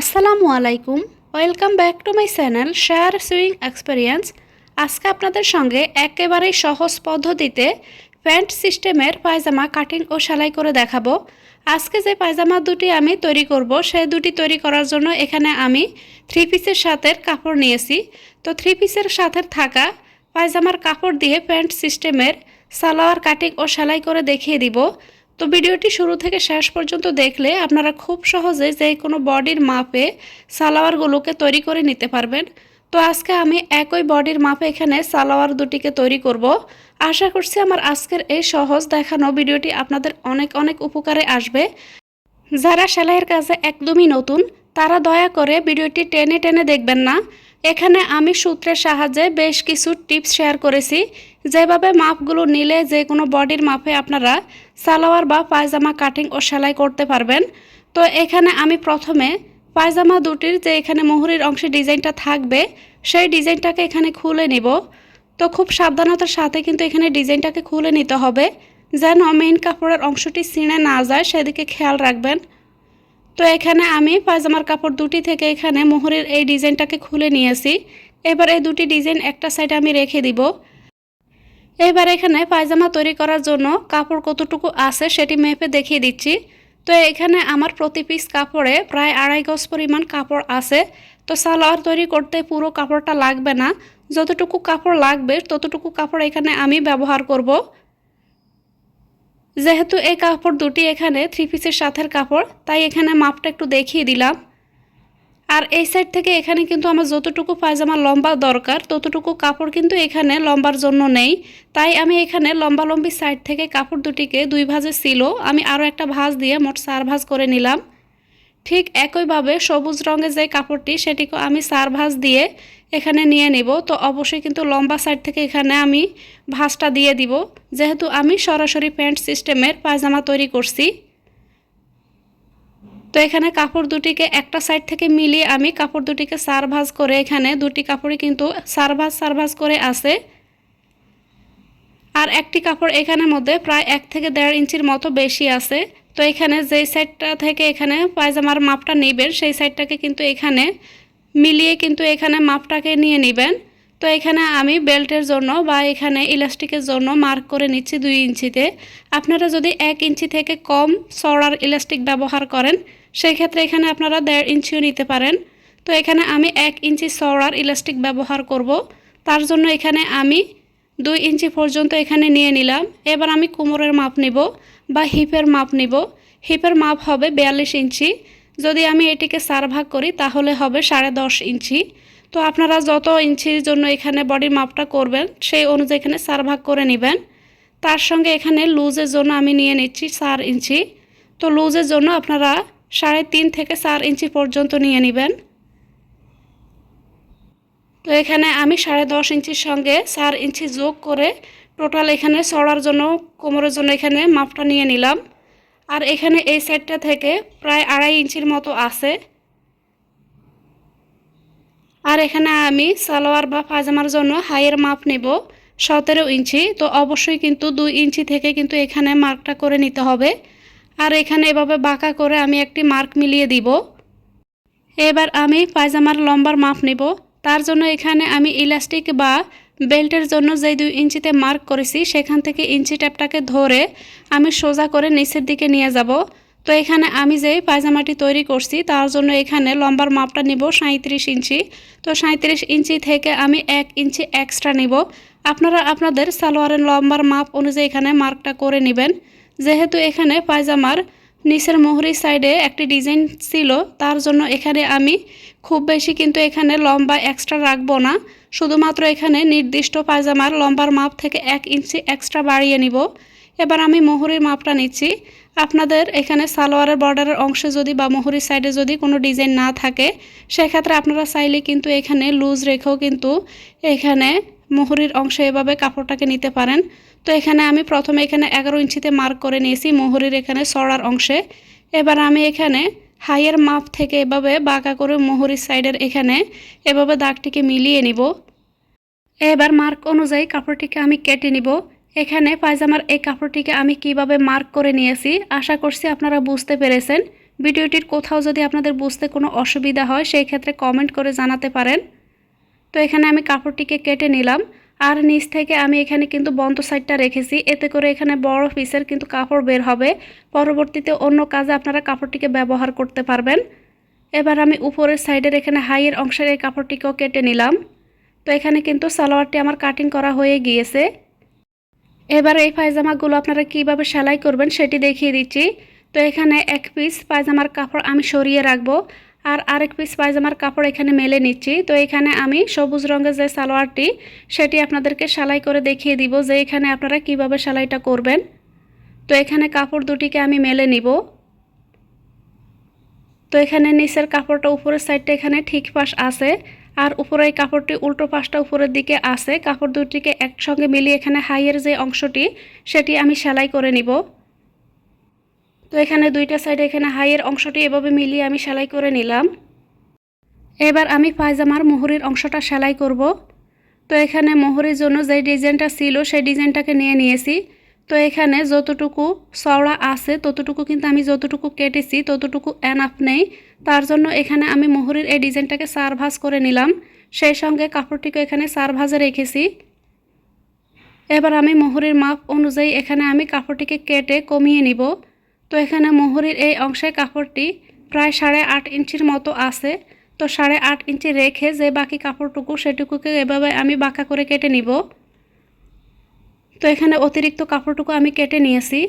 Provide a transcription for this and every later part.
আসসালামু আলাইকুম। Welcome back to my channel share swing experience আজকে আপনাদের সঙ্গে একেবারেই সহজ পদ্ধতিতে প্যান্ট সিস্টেমের পায়জামা কাটিং ও সেলাই করে দেখাবো। আজকে যে পায়জামা দুটি আমি তৈরি করব, সে দুটি তৈরি করার জন্য এখানে আমি থ্রি পিসের সাথে কাপড় নিয়েছি। তো থ্রি পিসের সাথে থাকা পায়জামার কাপড় দিয়ে প্যান্ট সিস্টেমের সালোয়ার কাটিং ও সেলাই করে দেখিয়ে দিব। তো ভিডিওটি শুরু থেকে শেষ পর্যন্ত দেখলে আপনারা খুব সহজে যে কোনো বডির মাপে সালোয়ারগুলোকে তৈরি করে নিতে পারবেন। তো আজকে আমি একই বডির মাপে এখানে সালোয়ার দুটিকে তৈরি করব। আশা করছি আমার আজকের এই সহজ দেখানো ভিডিওটি আপনাদের অনেক অনেক উপকারে আসবে। যারা সেলাইয়ের কাজে একদমই নতুন, তারা দয়া করে ভিডিওটি টেনে টেনে দেখবেন না। এখানে আমি সূত্রের সাহায্যে বেশ কিছু টিপস শেয়ার করেছি। যেভাবে মাপগুলো নিলে যে কোনো বডির মাপে আপনারা সালোয়ার বা পায়জামা কাটিং ও সেলাই করতে পারবেন। তো এখানে আমি প্রথমে পায়জামা দুটির যে এখানে মোহরির অংশে ডিজাইনটা থাকবে, সেই ডিজাইনটাকে এখানে খুলে নিব। তো খুব সাবধানতার সাথে কিন্তু এখানে ডিজাইনটাকে খুলে নিতে হবে, যেন মেইন কাপড়ের অংশটি ছিঁড়ে না যায়, সেদিকে খেয়াল রাখবেন। তো এখানে আমি পায়জামার কাপড় দুটি থেকে এখানে মোহরের এই ডিজাইনটাকে খুলে নিয়েছি। এবার এই দুটি ডিজাইন একটা সাইডে আমি রেখে দিব। এবার এখানে পায়জামা তৈরি করার জন্য কাপড় কতটুকু আছে সেটি মেপে দেখিয়ে দিচ্ছি। তো এখানে আমার প্রতি পিস কাপড়ে প্রায় আড়াই গজ পরিমাণ কাপড় আছে। তো সালোয়ার তৈরি করতে পুরো কাপড়টা লাগবে না। যতটুকু কাপড় লাগবে, ততটুকু কাপড় এখানে আমি ব্যবহার করব। যেহেতু এই কাপড় দুটি এখানে থ্রি পিসের সাথের কাপড়, তাই এখানে মাপটা একটু দেখিয়ে দিলাম। আর এই সাইড থেকে এখানে কিন্তু আমার যতটুকু পায়জামা লম্বা দরকার, ততটুকু কাপড় কিন্তু এখানে লম্বার জন্য নেই। তাই আমি এখানে লম্বা লম্বি সাইড থেকে কাপড় দুটিকে দুই ভাজে ছিল। আমি আরও একটা ভাজ দিয়ে মোট চার ভাঁজ করে নিলাম। ঠিক একইভাবে সবুজ রঙের যে কাপড়টি সেটিকে আমি চার ভাঁজ দিয়ে এখানে নিয়ে নিব। তো অবশ্যই কিন্তু লম্বা সাইড থেকে এখানে আমি ভাঁজটা দিয়ে দিব। যেহেতু আমি সরাসরি প্যান্ট সিস্টেমের পায়জামা তৈরি করছি। তো এখানে কাপড় দুটিকে একটা সাইড থেকে মিলিয়ে আমি কাপড় দুটিকে সার ভাঁজ করে এখানে দুটি কাপড়ই কিন্তু সার ভাঁজ সার ভাঁজ করে আছে। আর একটি কাপড় এখানের মধ্যে প্রায় এক থেকে দেড় ইঞ্চির মতো বেশি আছে। তো এখানে যেই সাইডটা থেকে এখানে পায়জামার মাপটা নেবেন, সেই সাইডটাকে কিন্তু এখানে মিলিয়ে কিন্তু এখানে মাপটাকে নিয়ে নেবেন। তো এখানে আমি বেল্টের জন্য বা এখানে ইলাস্টিকের জন্য মার্ক করে নিচ্ছি দুই ইঞ্চিতে। আপনারা যদি এক ইঞ্চি থেকে কম চড়ার ইলাস্টিক ব্যবহার করেন সেই ক্ষেত্রে এখানে আপনারা দেড় ইঞ্চিও নিতে পারেন। তো এখানে আমি এক ইঞ্চি চড়ার ইলাস্টিক ব্যবহার করব। তার জন্য এখানে আমি দুই ইঞ্চি পর্যন্ত এখানে নিয়ে নিলাম। এবার আমি কোমরের মাপ নিব বা হিপের মাপ নিব। হিপের মাপ হবে বিয়াল্লিশ ইঞ্চি। যদি আমি এটিকে চার ভাগ করি, তাহলে হবে সাড়ে দশ ইঞ্চি। তো আপনারা যত ইঞ্চির জন্য এখানে বডির মাপটা করবেন, সেই অনুযায়ী এখানে চার ভাগ করে নেবেন। তার সঙ্গে এখানে লুজের জন্য আমি নিয়ে নিচ্ছি চার ইঞ্চি। তো লুজের জন্য আপনারা সাড়ে তিন থেকে চার ইঞ্চি পর্যন্ত নিয়ে নেবেন। তো এখানে আমি সাড়ে দশ ইঞ্চির সঙ্গে চার ইঞ্চি যোগ করে টোটাল এখানে চড়ার জন্য, কোমরের জন্য এখানে মাপটা নিয়ে নিলাম। আর এখানে এই সাইডটা থেকে প্রায় আড়াই ইঞ্চির মতো আছে। আর এখানে আমি সালোয়ার বা পাজামার জন্য হাইয়ের মাপ নেব সতেরো ইঞ্চি। তো অবশ্যই কিন্তু দুই ইঞ্চি থেকে কিন্তু এখানে মার্কটা করে নিতে হবে। আর এখানে এভাবে বাঁকা করে আমি একটি মার্ক মিলিয়ে দিব। এবার আমি পায়জামার লম্বার মাপ নেব। তার জন্য এখানে আমি ইলাস্টিক বা বেল্টের জন্য যে দুই ইঞ্চিতে মার্ক করেছি, সেখান থেকে ইঞ্চি ট্যাপটাকে ধরে আমি সোজা করে নিচের দিকে নিয়ে যাব। তো এখানে আমি যে পায়জামাটি তৈরি করছি, তার জন্য এখানে লম্বার মাপটা নিব সাঁত্রিশ ইঞ্চি। তো সাঁত্রিশ ইঞ্চি থেকে আমি এক ইঞ্চি এক্সট্রা নিব। আপনারা আপনাদের সালোয়ারের লম্বার মাপ অনুযায়ী এখানে মার্কটা করে নেবেন। যেহেতু এখানে পায়জামার নিচের মোহরি সাইডে একটি ডিজাইন ছিল, তার জন্য এখানে আমি খুব বেশি কিন্তু এখানে লম্বা এক্সট্রা রাখব না। শুধুমাত্র এখানে নির্দিষ্ট পায়জামার লম্বার মাপ থেকে এক ইঞ্চি এক্সট্রা বাড়িয়ে নিব। এবার আমি মোহরির মাপটা নিচ্ছি। আপনাদের এখানে সালোয়ারের বর্ডারের অংশে যদি বা মোহরির সাইডে যদি কোনো ডিজাইন না থাকে, সেক্ষেত্রে আপনারা চাইলে কিন্তু এখানে লুজ রেখেও কিন্তু এখানে মোহরির অংশে এভাবে কাপড়টাকে নিতে পারেন। তো এখানে আমি প্রথমে এখানে এগারো ইঞ্চিতে মার্ক করে নিয়েছি মোহরির এখানে সরার অংশে। এবার আমি এখানে হাইয়ের মাপ থেকে এভাবে বাঁকা করে মোহরির সাইডের এখানে এভাবে দাগটিকে মিলিয়ে নিব। এবার মার্ক অনুযায়ী কাপড়টিকে আমি কেটে নিব। এখানে পায়জামার এই কাপড়টিকে আমি কীভাবে মার্ক করে নিয়েছি, আশা করছি আপনারা বুঝতে পেরেছেন। ভিডিওটির কোথাও যদি আপনাদের বুঝতে কোনো অসুবিধা হয়, সেই ক্ষেত্রে কমেন্ট করে জানাতে পারেন। তো এখানে আমি কাপড়টিকে কেটে নিলাম, আর নিচ থেকে আমি এখানে কিন্তু বন্ধ সাইডটা রেখেছি। এতে করে এখানে বড় পিসের কিন্তু কাপড় বের হবে। পরবর্তীতে অন্য কাজে আপনারা কাপড়টিকে ব্যবহার করতে পারবেন। এবার আমি উপরের সাইডের এখানে হাইয়ের অংশের এই কাপড়টিকেও কেটে নিলাম। তো এখানে কিন্তু সালোয়ারটি আমার কাটিং করা হয়ে গিয়েছে। এবার এই পায়জামাগুলো আপনারা কীভাবে সেলাই করবেন সেটি দেখিয়ে দিচ্ছি। তো এখানে এক পিস পায়জামার কাপড় আমি সরিয়ে রাখব আর আরেক পিস পায়জামার কাপড় এখানে মেলে নিচ্ছি। তো এখানে আমি সবুজ রঙের যে সালোয়ারটি, সেটি আপনাদেরকে সেলাই করে দেখিয়ে দিব যে এখানে আপনারা কীভাবে সেলাইটা করবেন। তো এখানে কাপড় দুটিকে আমি মেলে নিব। তো এখানে নিচের কাপড়টা উপরের সাইডটা এখানে ঠিক পাশ আছে। আর উপরে এই কাপড়টি উল্টো পাশটা উপরের দিকে আছে। কাপড় দুটিকে একসঙ্গে মিলিয়ে এখানে হাইয়ের যে অংশটি, সেটি আমি সেলাই করে নিব। তো এখানে দুইটা সাইডে এখানে হাইয়ের অংশটি এভাবে মিলিয়ে আমি সেলাই করে নিলাম। এবার আমি পায়জামার মোহরির অংশটা সেলাই করব। তো এখানে মোহরির জন্য যে ডিজাইনটা ছিল, সেই ডিজাইনটাকে নিয়ে নিয়েছি। তো এখানে যতটুকু চওড়া আছে, ততটুকু কিন্তু আমি যতটুকু কেটেছি, ততটুকু এনাফ নেই। তার জন্য এখানে আমি মোহরির এই ডিজাইনটাকে চার ভাঁজ করে নিলাম। সেই সঙ্গে কাপড়টিকে এখানে চার ভাঁজে রেখেছি। এবার আমি মোহরির মাপ অনুযায়ী এখানে আমি কাপড়টিকে কেটে কমিয়ে নিব। তো এখানে মোহরির এই অংশে কাপড়টি প্রায় সাড়ে আট ইঞ্চির মতো আছে। তো সাড়ে আট ইঞ্চি রেখে যে বাকি কাপড়টুকু সেটুকুকে এভাবে আমি বাঁকা করে কেটে নিব। তো এখানে অতিরিক্ত কাপড়টুকু আমি কেটে নিয়েছি।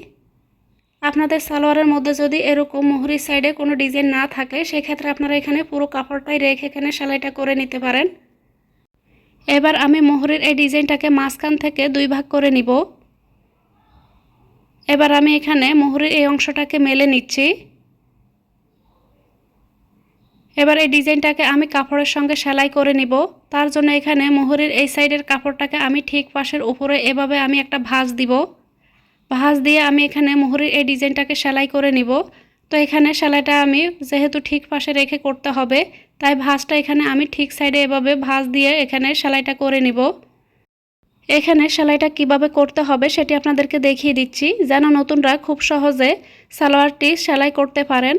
আপনাদের সালোয়ারের মধ্যে যদি এরকম মোহরির সাইডে কোনো ডিজাইন না থাকে, সেক্ষেত্রে আপনারা এখানে পুরো কাপড়টাই রেখে এখানে সেলাইটা করে নিতে পারেন। এবার আমি মোহরের এই ডিজাইনটাকে মাঝখান থেকে দুই ভাগ করে নিব। এবার আমি এখানে মোহরের এই অংশটাকে মেলে নিচ্ছি। এবার এই ডিজাইনটাকে আমি কাপড়ের সঙ্গে সেলাই করে নিব। তার জন্য এখানে মোহরের এই সাইডের কাপড়টাকে আমি ঠিক পাশের উপরে এভাবে আমি একটা ভাঁজ দিব। ভাঁজ দিয়ে আমি এখানে মোহরের এই ডিজাইনটাকে সেলাই করে নিব। তো এখানে সেলাইটা আমি যেহেতু ঠিক পাশে রেখে করতে হবে, তাই ভাঁজটা এখানে আমি ঠিক সাইডে এভাবে ভাঁজ দিয়ে এখানে সেলাইটা করে নিব। এখানে সেলাইটা কীভাবে করতে হবে সেটি আপনাদেরকে দেখিয়ে দিচ্ছি, যেন নতুনরা খুব সহজে সালোয়ারটি সেলাই করতে পারেন।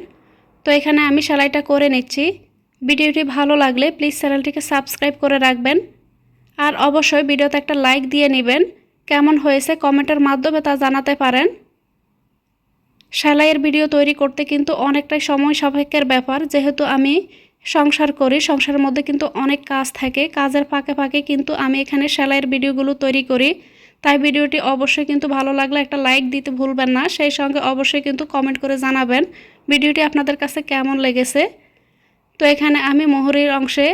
তো এখানে আমি সেলাইটা করে নিচ্ছি। ভিডিওটি ভালো লাগলে প্লিজ চ্যানেলটিকে সাবস্ক্রাইব করে রাখবেন। আর অবশ্যই ভিডিওতে একটা লাইক দিয়ে নেবেন। কেমন হয়েছে কমেন্টের মাধ্যমে তা জানাতে পারেন। সেলাইয়ের ভিডিও তৈরি করতে কিন্তু অনেকটাই সময় সাপেক্ষের ব্যাপার। যেহেতু আমি সংসার করি, সংসারের মধ্যে কিন্তু অনেক কাজ থাকে। কাজের ফাঁকে ফাঁকে কিন্তু আমি এখানে সেলাইয়ের ভিডিওগুলো তৈরি করি। তাই ভিডিওটি অবশ্যই কিন্তু ভালো লাগলে একটা লাইক দিতে ভুলবেন না। সেই সঙ্গে অবশ্যই কিন্তু কমেন্ট করে জানাবেন ভিডিওটি আপনাদের কাছে কেমন লেগেছে। তো এখানে আমি মোহরির অংশে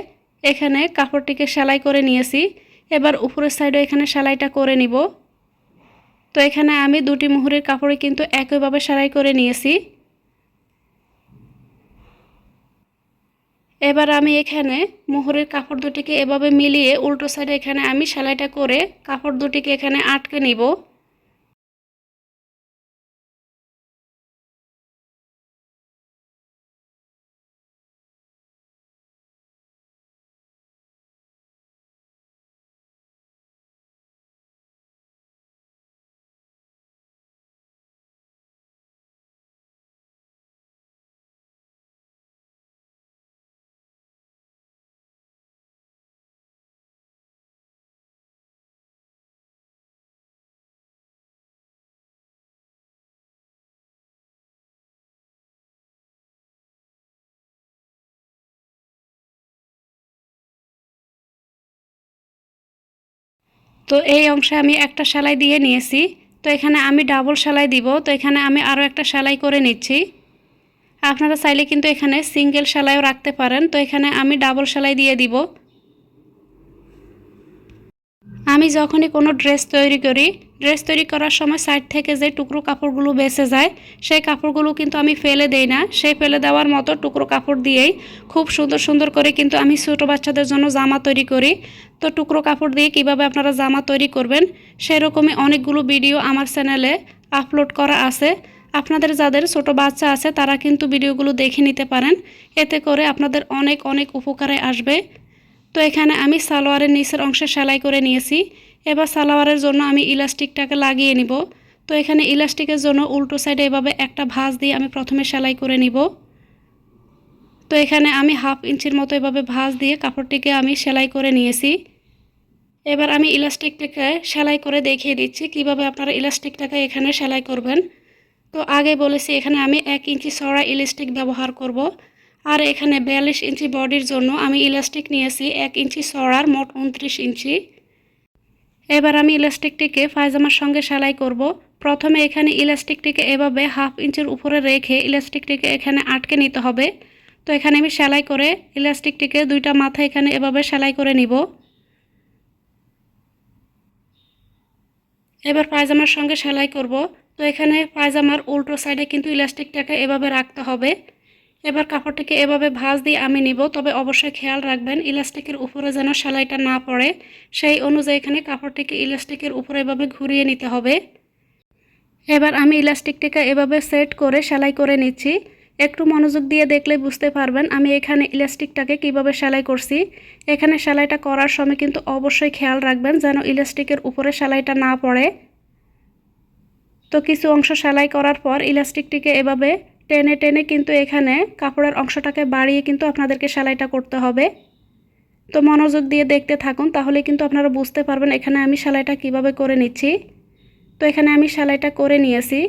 এখানে কাপড়টিকে সেলাই করে নিয়েছি। এবার উপরের সাইডে এখানে সেলাইটা করে নিব। তো এখানে আমি দুটি মুহুরের কাপড়ে কিন্তু একইভাবে সেলাই করে নিয়েছি। এবার আমি এখানে মোহরের কাপড় দুটিকে এভাবে মিলিয়ে উল্টো সাইডে এখানে আমি সেলাইটা করে কাপড় দুটিকে এখানে আটকে নিব। তো এই অংশে আমি একটা সেলাই দিয়ে নিয়েছি। তো এখানে আমি ডাবল সেলাই দিব। তো এখানে আমি আরও একটা সেলাই করে নিচ্ছি। আপনারা চাইলে কিন্তু এখানে সিঙ্গেল সেলাইও রাখতে পারেন। তো এখানে আমি ডাবল সেলাই দিয়ে দিব। আমি যখনই কোনো ড্রেস তৈরি করি, ড্রেস তৈরি করার সময় সাইড থেকে যে টুকরো কাপড়গুলো বেঁচে যায়, সেই কাপড়গুলো কিন্তু আমি ফেলে দেই না। সেই ফেলে দেওয়ার মতো টুকরো কাপড় দিয়েই খুব সুন্দর সুন্দর করে কিন্তু আমি ছোটো বাচ্চাদের জন্য জামা তৈরি করি। তো টুকরো কাপড় দিয়ে কীভাবে আপনারা জামা তৈরি করবেন, সেরকমই অনেকগুলো ভিডিও আমার চ্যানেলে আপলোড করা আছে। আপনাদের যাদের ছোট বাচ্চা আছে, তারা কিন্তু ভিডিওগুলো দেখে নিতে পারেন। এতে করে আপনাদের অনেক অনেক উপকারে আসবে। তো এখানে আমি সালোয়ারের নিচের অংশে সেলাই করে নিয়েছি। এবার সালোয়ারের জন্য আমি ইলাস্টিকটাকে লাগিয়ে নিব। তো এখানে ইলাস্টিকের জন্য উল্টো সাইডে এভাবে একটা ভাঁজ দিয়ে আমি প্রথমে সেলাই করে নিব। তো এখানে আমি হাফ ইঞ্চির মতো এভাবে ভাঁজ দিয়ে কাপড়টিকে আমি সেলাই করে নিয়েছি। এবার আমি ইলাস্টিকটাকে সেলাই করে দেখিয়ে দিচ্ছি কীভাবে আপনারা ইলাস্টিকটাকে এখানে সেলাই করবেন। তো আগে বলেছি এখানে আমি এক ইঞ্চি সরা ইলাস্টিক ব্যবহার করব। আর এখানে বিয়াল্লিশ ইঞ্চি বডির জন্য আমি ইলাস্টিক নিয়েছি এক ইঞ্চি সরার, মোট উনত্রিশ ইঞ্চি। এবার আমি ইলাস্টিকটিকে পায়জামার সঙ্গে সেলাই করব। প্রথমে এখানে ইলাস্টিকটিকে এভাবে হাফ ইঞ্চির উপরে রেখে ইলাস্টিকটিকে এখানে আটকে নিতে হবে। তো এখানে আমি সেলাই করে ইলাস্টিকটিকে দুইটা মাথা এখানে এভাবে সেলাই করে নিব। এবার পায়জামার সঙ্গে সেলাই করব। তো এখানে পায়জামার উল্টো সাইডে কিন্তু ইলাস্টিকটাকে এভাবে রাখতে হবে। এবার কাপড়টিকে এভাবে ভাঁজ দিয়ে আমি নিব, তবে অবশ্যই খেয়াল রাখবেন ইলাস্টিকের উপরে যেন সেলাইটা না পড়ে। সেই অনুযায়ী এখানে কাপড়টিকে ইলাস্টিকের উপরে এভাবে ঘুরিয়ে নিতে হবে। এবার আমি ইলাস্টিকটিকে এভাবে সেট করে সেলাই করে নিচ্ছি। একটু মনোযোগ দিয়ে দেখলে বুঝতে পারবেন আমি এখানে ইলাস্টিকটাকে কীভাবে সেলাই করছি। এখানে সেলাইটা করার সময় কিন্তু অবশ্যই খেয়াল রাখবেন যেন ইলাস্টিকের উপরে সেলাইটা না পড়ে। তো কিছু অংশ সেলাই করার পর ইলাস্টিকটিকে এভাবে টেনে টেনে কিন্তু এখানে কাপড়ের অংশটাকে বাড়িয়ে কিন্তু আপনাদেরকে সেলাইটা করতে হবে। তো মনোযোগ দিয়ে দেখতে থাকুন, তাহলে কিন্তু আপনারা বুঝতে পারবেন এখানে আমি সেলাইটা কীভাবে করে নিচ্ছি। তো এখানে আমি সেলাইটা করে নিয়েছি।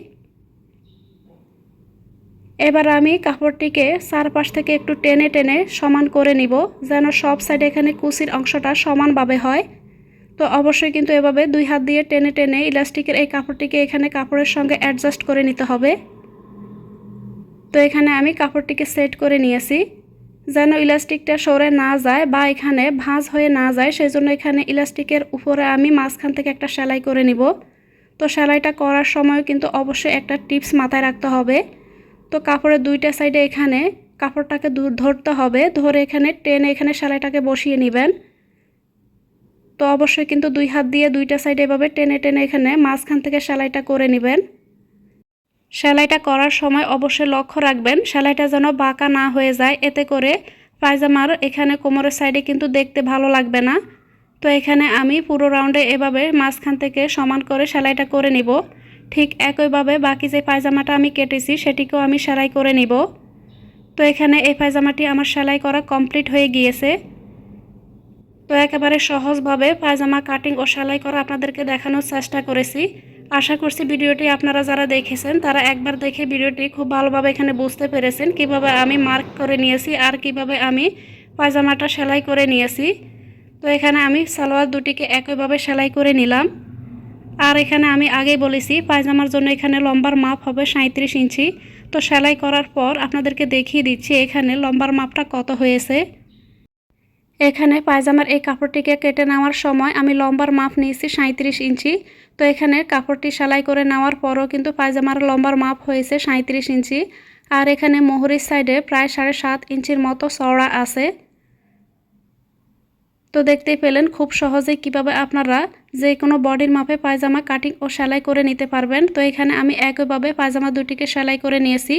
এবার আমি কাপড়টিকে চারপাশ থেকে একটু টেনে টেনে সমান করে নিব, যেন সব সাইডে এখানে কুচির অংশটা সমানভাবে হয়। তো অবশ্যই কিন্তু এভাবে দুই হাত দিয়ে টেনে টেনে ইলাস্টিকের এই কাপড়টিকে এখানে কাপড়ের সঙ্গে অ্যাডজাস্ট করে নিতে হবে। তো এখানে আমি কাপড়টিকে সেট করে নিয়েছি। যেন ইলাস্টিকটা সরে না যায় বা এখানে ভাঁজ হয়ে না যায় সেই জন্য এখানে ইলাস্টিকের উপরে আমি মাঝখান থেকে একটা সেলাই করে নিব। তো সেলাইটা করার সময় কিন্তু অবশ্যই একটা টিপস মাথায় রাখতে হবে। তো কাপড়ের দুইটা সাইডে এখানে কাপড়টাকে দূর ধরতে হবে, ধরে এখানে টেনে এখানে সেলাইটাকে বসিয়ে নেবেন। তো অবশ্যই কিন্তু দুই হাত দিয়ে দুইটা সাইডে এভাবে টেনে টেনে এখানে মাঝখান থেকে সেলাইটা করে নেবেন। সেলাইটা করার সময় অবশ্যই লক্ষ্য রাখবেন, সেলাইটা যেন বাঁকা না হয়ে যায়। এতে করে পায়জামার এখানে কোমরের সাইডে কিন্তু দেখতে ভালো লাগবে না। তো এখানে আমি পুরো রাউন্ডে এভাবে মাঝখান থেকে সমান করে সেলাইটা করে নিব। ঠিক একইভাবে বাকি যে পায়জামাটা আমি কেটেছি, সেটিকেও আমি সেলাই করে নিব। তো এখানে এই পায়জামাটি আমার সেলাই করা কমপ্লিট হয়ে গিয়েছে। তো একেবারে সহজভাবে পায়জামা কাটিং ও সেলাই করা আপনাদেরকে দেখানোর চেষ্টা করেছি। আশা করছি ভিডিওটি আপনারা যারা দেখেছেন, তারা একবার দেখে ভিডিওটি খুব ভালোভাবে এখানে বুঝতে পেরেছেন কীভাবে আমি মার্ক করে নিয়েছি আর কীভাবে আমি পায়জামাটা সেলাই করে নিয়েছি। তো এখানে আমি সালোয়ার দুটিকে একইভাবে সেলাই করে নিলাম। আর এখানে আমি আগেই বলেছি, পায়জামার জন্য এখানে লম্বার মাপ হবে সাঁত্রিশ ইঞ্চি। তো সেলাই করার পর আপনাদেরকে দেখিয়ে দিচ্ছি এখানে লম্বার মাপটা কত হয়েছে। এখানে পায়জামার এই কাপড়টিকে কেটে নেওয়ার সময় আমি লম্বার মাপ নিয়েছি সাঁত্রিশ ইঞ্চি। তো এখানে কাপড়টি সেলাই করে নেওয়ার পরও কিন্তু পায়জামার লম্বার মাপ হয়েছে সাঁত্রিশ ইঞ্চি। আর এখানে মোহরির সাইডে প্রায় সাড়ে সাত ইঞ্চির মতো চওড়া আছে। তো দেখতেই পেলেন খুব সহজেই কীভাবে আপনারা যে কোনো বডির মাপে পায়জামা কাটিং ও সেলাই করে নিতে পারবেন। তো এখানে আমি একইভাবে পায়জামা দুটিকে সেলাই করে নিয়েছি।